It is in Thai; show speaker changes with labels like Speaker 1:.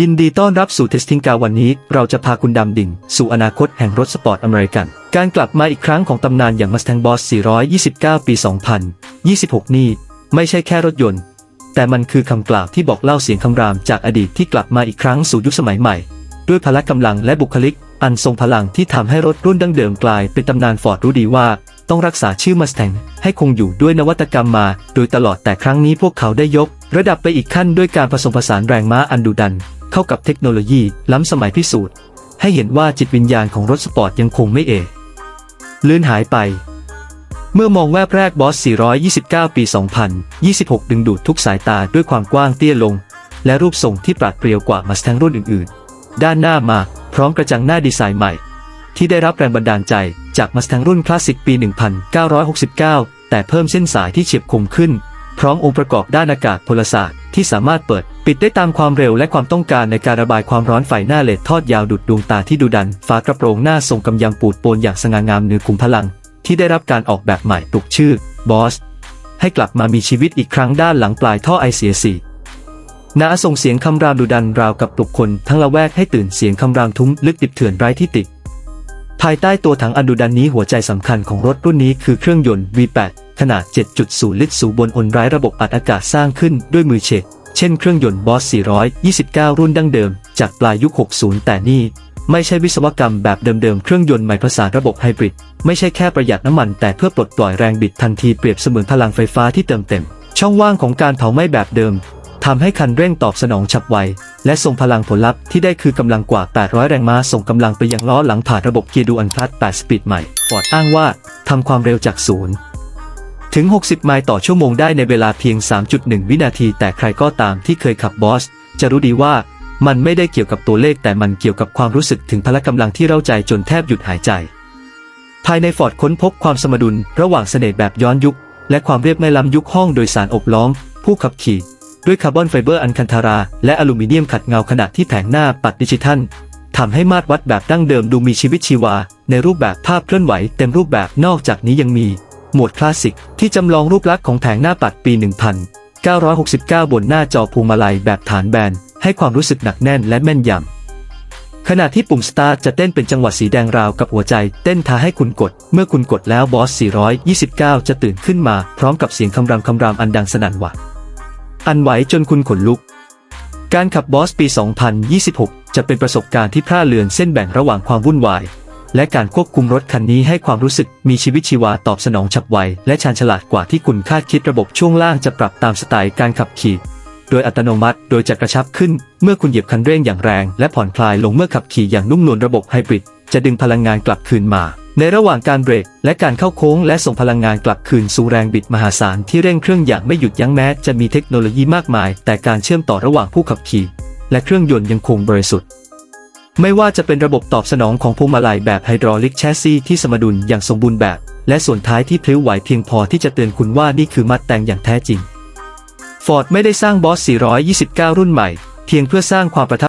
Speaker 1: ยินดีต้อนรับสู่เทสติงกาวันนี้ เราจะพาคุณดำดิ่ง สู่อนาคตแห่งรถสปอร์ตอเมริกัน การกลับมาอีกครั้งของตำนานอย่าง Mustang Boss 429 ปี 2026 นี่ ไม่ใช่แค่รถยนต์ แต่มันคือคำกล่าวที่บอกเล่าเสียงคำรามจากอดีตที่กลับมาอีกครั้งสู่ยุคสมัยใหม่ ด้วยพละกำลังและบุคลิก อันทรงพลังที่ทำให้รถรุ่นดั้งเดิมกลายเป็นตำนานฟอร์ดรู้ดีว่า ต้องรักษาชื่อ Mustang ให้คงอยู่ด้วยนวัตกรรมมา โดยตลอดแต่ครั้งนี้พวกเขาได้ยก ระดับไปอีกขั้นด้วยการผสมผสานแรงม้าอันดุดัน เข้ากับเทคโนโลยีล้ำสมัยพิสูจน์ ให้เห็นว่าจิตวิญญาณของรถสปอร์ตยังคงไม่เอะเลื่อนหายไป เมื่อมองแวบแรกบอส 429 ปี 2026 ดึงดูดทุกสายตาด้วยความกว้างเตี้ยลง และรูปทรงที่ปราดเปรียวกว่ามาสแทงรุ่นอื่น ๆ ด้านหน้ามาพร้อมกระจังหน้าดีไซน์ใหม่ ที่ได้รับแรงบันดาลใจจากมาสแทงรุ่นคลาสสิกปี 1969 แต่เพิ่มเส้นสายที่เฉียบคมขึ้น พร้อมองค์ประกอบด้านอากาศพลศาสตร์ที่สามารถเปิดปิดได้ตามความเร็วและความต้องการในการระบายความร้อนไฟหน้าเลดทอดยาวดุดดวงตาที่ดุดันฝากระโปรงหน้าทรงกำยำปูดโปนอย่างสง่างามเหนือคุมพลัง ที่ได้รับการออกแบบใหม่ปลุกชื่อบอสให้กลับมามีชีวิตอีกครั้งด้านหลังปลายท่อไอเสียสีนาส่งเสียงคำรามดุดันราวกับปลุกคนทั้งละแวกให้ตื่นเสียงคำรามทุ้มลึกดิบเถื่อนไร้ที่ติ ภายใต้ตัวถังอันดุดันนี้หัวใจสำคัญของรถรุ่นนี้คือเครื่องยนต์ V8 ขนาด 7.0 ลิตร สูบบนอนไร้ระบบอัดอากาศสร้างขึ้นด้วยมือเฉดเช่นเครื่องยนต์ Boss 429 รุ่นดั้งเดิม จากปลายยุค 60 แต่นี่ ไม่ใช่วิศวกรรมแบบเดิมๆ เครื่องยนต์ใหม่ผสานระบบไฮบริด ไม่ใช่แค่ประหยัดน้ำมันแต่เพื่อปลดปล่อยแรงบิดทันทีเปรียบเสมือนพลังไฟฟ้าที่เติมเต็ม ช่องว่างของการเผาไหม้แบบเดิม ทำให้คันเร่งตอบสนองฉับไว และส่งพลังผลลัพธ์ที่ได้คือกำลังกว่า 800 แรงม้าส่งกำลังไปยังล้อหลังผ่านระบบเกียร์ดูอันพลัด 8 สปีดใหม่ฟอร์ดอ้างว่าทำความเร็วจากศูนย์ถึง 60 ไมล์ต่อชั่วโมงได้ในเวลาเพียง 3.1 วินาที แต่ใครก็ตามที่เคยขับบอส จะรู้ดีว่ามันไม่ได้เกี่ยวกับตัวเลขแต่มันเกี่ยวกับความรู้สึกถึงพละกำลังที่เร้าใจจนแทบหยุดหายใจ ภายในฟอร์ดค้นพบความสมดุล ระหว่างเสน่ห์แบบย้อนยุค และความเรียบง่ายล้ำยุคห้องโดยสารอบล้อม ผู้ขับขี่ ด้วยคาร์บอนไฟเบอร์อันคันธารา และอลูมิเนียมขัดเงาขณะที่แผงหน้าปัดดิจิทัลทำให้มาตรวัดแบบดั้งเดิมดูมีชีวิตชีวา ในรูปแบบภาพเคลื่อนไหวเต็มรูปแบบนอกจากนี้ยังมีโหมดคลาสสิก ที่จำลองรูปลักษณ์ของแผงหน้าปัดปี 1969 บนหน้าจอพวงมาลัยแบบฐานแบน ให้ความรู้สึกหนักแน่นและแม่นยำขณะที่ปุ่มสตาร์จะเต้นเป็นจังหวะสีแดงราวกับหัวใจ เต้นท้าให้คุณกด เมื่อคุณกดแล้วบอส 429 จะตื่นขึ้นมา พร้อมกับเสียงคำรามคำรามอันดังสนั่นหวัด อันไหวจนคุณขนลุก การขับบอสปี 2026 จะเป็นประสบการณ์ที่พร่าเลือนเส้นแบ่งระหว่างความวุ่นวาย และการควบคุมรถคันนี้ให้ความรู้สึกมีชีวิตชีวาตอบสนองฉับไว และชาญฉลาดกว่าที่คุณคาดคิดระบบช่วงล่างจะปรับตามสไตล์การขับขี่โดยอัตโนมัติ โดยจะกระชับขึ้น เมื่อคุณเหยียบคันเร่งอย่างแรง และผ่อนคลายลงเมื่อขับขี่อย่างนุ่มนวลระบบไฮบริด จะดึงพลังงานกลับคืนมา ในระหว่างการเบรกและการเข้าโค้งและส่งพลังงานกลับคืนสู่แรงบิดมหาศาลที่เร่งเครื่องอย่างไม่หยุดยั้งแม้จะมีเทคโนโลยีมากมาย แต่การเชื่อมต่อระหว่างผู้ขับขี่ และเครื่องยนต์ยังคงบริสุทธิ์ ไม่ว่าจะเป็นระบบตอบสนองของพวงมาลัยแบบไฮดรอลิกแชสซีที่สมดุลอย่างสมบูรณ์แบบ และส่วนท้ายที่พลิ้วไหวเพียงพอที่จะเตือนคุณว่านี่คือมัดแต่งอย่างแท้จริงฟอร์ดไม่ได้สร้างบอส 429 รุ่นใหม่ เพียงเพื่อสร้างความประทับ